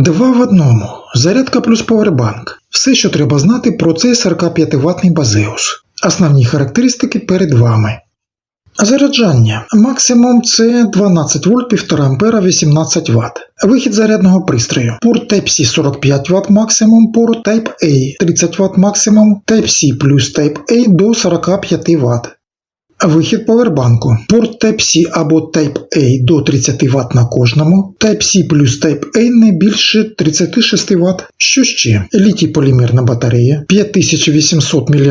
Два в одному. Зарядка плюс повербанк. Все, що треба знати про цей 45 ватний базеус. Основні характеристики перед вами. Заряджання. Максимум це 12 вольт 1,5 ампера 18 Вт. Вихід зарядного пристрою. Порт Type-C 45 Вт максимум, порт Type-A 30 Вт максимум, Type-C плюс Type-A до 45 Вт. Вихід повербанку. Порт Type-C або Type-A до 30 Вт на кожному, Type-C плюс Type-A не більше 36 Вт. Що ще? Літій полімерна батарея, 5800 мАч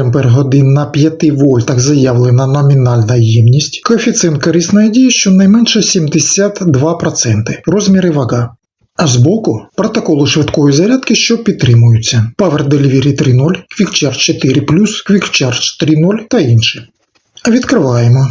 на 5 вольтах заявлена номінальна ємність, коефіцієнт корисної дії щонайменше 72%, розмір і вага. А збоку протоколи швидкої зарядки, що підтримуються: Power Delivery 3.0, Quick Charge 4 Quick Charge 3.0 та інші. Відкриваємо.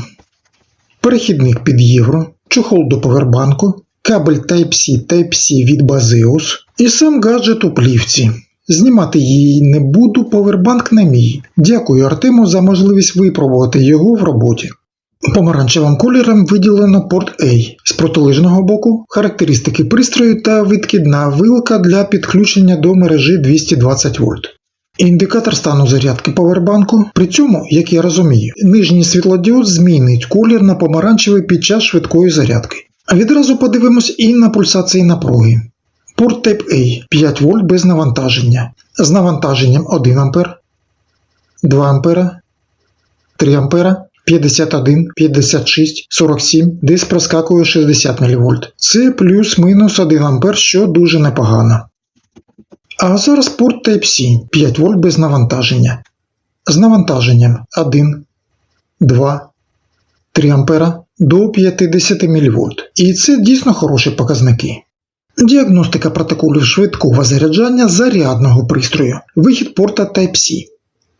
Перехідник під євро, чохол до повербанку, кабель Type-C Type-C від Baseus і сам гаджет у плівці. Знімати її не буду, повербанк не мій. Дякую Артему за можливість випробувати його в роботі. Помаранчевим кольором виділено порт A. З протилежного боку характеристики пристрою та відкидна вилка для підключення до мережі 220 вольт. Індикатор стану зарядки повербанку. При цьому, як я розумію, нижній світлодіод змінить колір на помаранчевий під час швидкої зарядки. А відразу подивимось і на пульсації напруги. Порт Type-A 5 вольт без навантаження. З навантаженням 1 А, 2 А, 3 А, 51, 56, 47, десь проскакує 60 мВ. Це плюс-мінус 1 А, що дуже непогано. А зараз порт Type-C 5 вольт без навантаження. З навантаженням 1, 2, 3 ампера до 50 мВ. І це дійсно хороші показники. Діагностика протоколів швидкого заряджання зарядного пристрою. Вихід порта Type-C.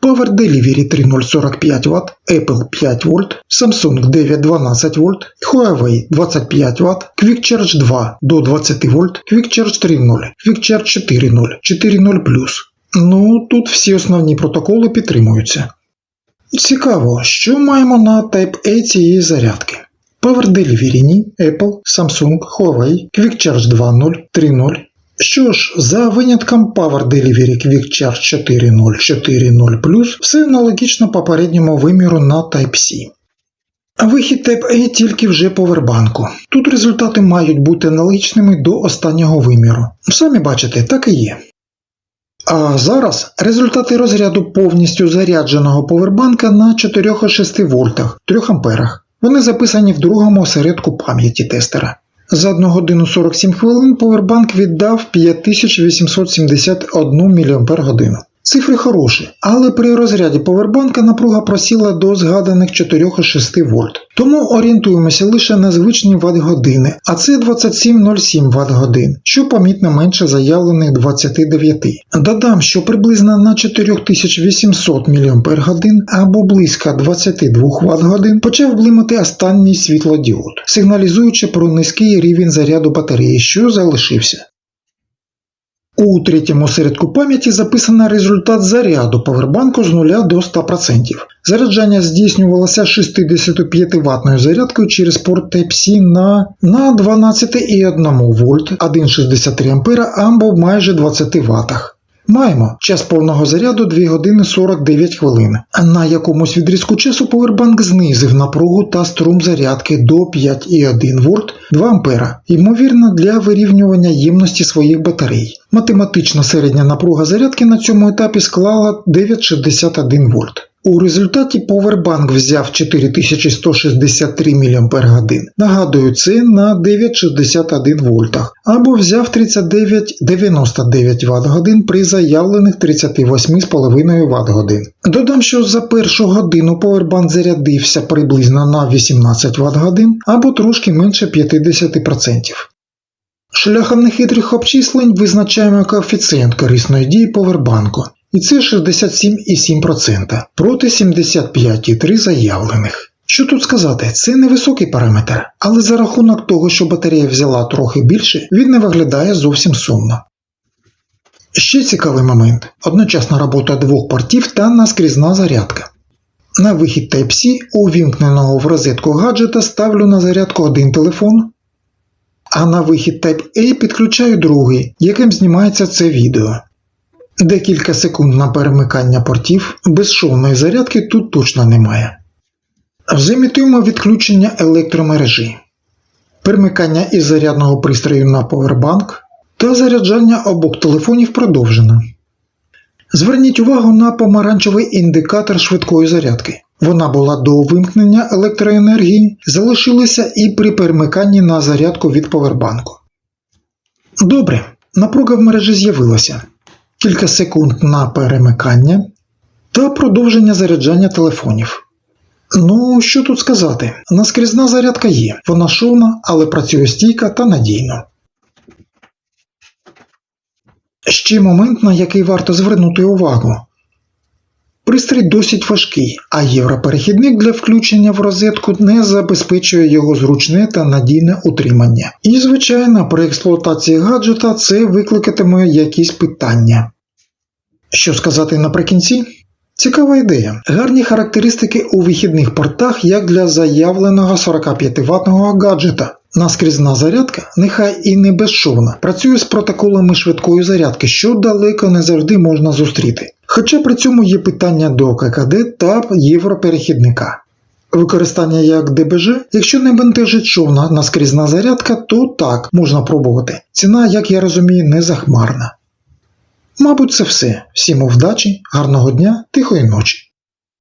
Power Delivery 3045 Вт, Apple 5 вольт, Samsung 912 вольт, Huawei 25 Вт, Quick Charge 2 до 20 вольт, Quick Charge 3.0, Quick Charge 4.0, 4.0+. Ну, тут всі основні протоколи підтримуються. Цікаво, що маємо на Type-A цієї зарядки. Power Delivery ні, Apple, Samsung, Huawei, Quick Charge 2.0, 3.0. Що ж, за винятком Power Delivery Quick Charge 4.0 4.0 все аналогічно попередньому виміру на Type-C. А вихід Type-A тільки вже повербанку. Тут результати мають бути аналогічними до останнього виміру. Самі бачите, так і є. А зараз результати розряду повністю зарядженого повербанка на 4,6 вольтах 3 амперах. Вони записані в другому осередку пам'яті тестера. За 1 годину 47 хвилин повербанк віддав 5871 мАч. Цифри хороші, але при розряді повербанка напруга просіла до згаданих 4,6 вольт. Тому орієнтуємося лише на звичні ватт-години, а це 27,07 Вт-годин, що помітно менше заявлених 29. Додам, що приблизно на 4800 мАч або близько 22 Вт-годин почав блимати останній світлодіод, сигналізуючи про низький рівень заряду батареї, що залишився. У третьому середку пам'яті записано результат заряду повербанку з 0 до 100%. Заряджання здійснювалося 65 ватною зарядкою через порт Type-C на, на 12,1 вольт, 1,63 А або майже 20 Вт. Маємо час повного заряду 2 години 49 хвилин. На якомусь відрізку часу повербанк знизив напругу та струм зарядки до 5,1 В 2 А, ймовірно, для вирівнювання ємності своїх батарей. Математична середня напруга зарядки на цьому етапі склала 9,61 вольт. У результаті повербанк взяв 4163 мАч. Нагадую, це на 9,61 вольтах, або взяв 39,99 Вт-годин при заявлених 38,5 Вт-годин. Додам, що за першу годину повербанк зарядився приблизно на 18 Вт-годин або трошки менше 50%. Шляхом нехитрих обчислень визначаємо коефіцієнт корисної дії повербанку. І це 67,7% проти 75,3 заявлених. Що тут сказати, це невисокий параметр, але за рахунок того, що батарея взяла трохи більше, він не виглядає зовсім сумно. Ще цікавий момент: одночасна робота двох портів та наскрізна зарядка. На вихід Type-C, увімкненого в розетку гаджета, ставлю на зарядку один телефон, а на вихід Type-A підключаю другий, яким знімається це відео. Декілька секунд на перемикання портів, безшовної зарядки тут точно немає. Взаємітуємо відключення електромережі, перемикання із зарядного пристрою на повербанк та заряджання обох телефонів продовжено. Зверніть увагу на помаранчевий індикатор швидкої зарядки. Вона була до вимкнення електроенергії, залишилася і при перемиканні на зарядку від повербанку. Добре, напруга в мережі з'явилася. Кілька секунд на перемикання та продовження заряджання телефонів. Ну, що тут сказати? Наскрізна зарядка є, вона шумна, але працює стійка та надійно. Ще момент, на який варто звернути увагу. Пристрій досить важкий, а європерехідник для включення в розетку не забезпечує його зручне та надійне утримання. І, звичайно, при експлуатації гаджета це викликатиме якісь питання. Що сказати наприкінці? Цікава ідея. Гарні характеристики у вихідних портах, як для заявленого 45 ваттного гаджета. Наскрізна зарядка, нехай і не безшовна, працює з протоколами швидкої зарядки, що далеко не завжди можна зустріти. Хоча при цьому є питання до ККД та європерехідника. Використання як ДБЖ, якщо не бентежить шовна наскрізна зарядка, то так, можна пробувати. Ціна, як я розумію, не захмарна. Мабуть, це все. Всім вдачі, гарного дня, тихої ночі.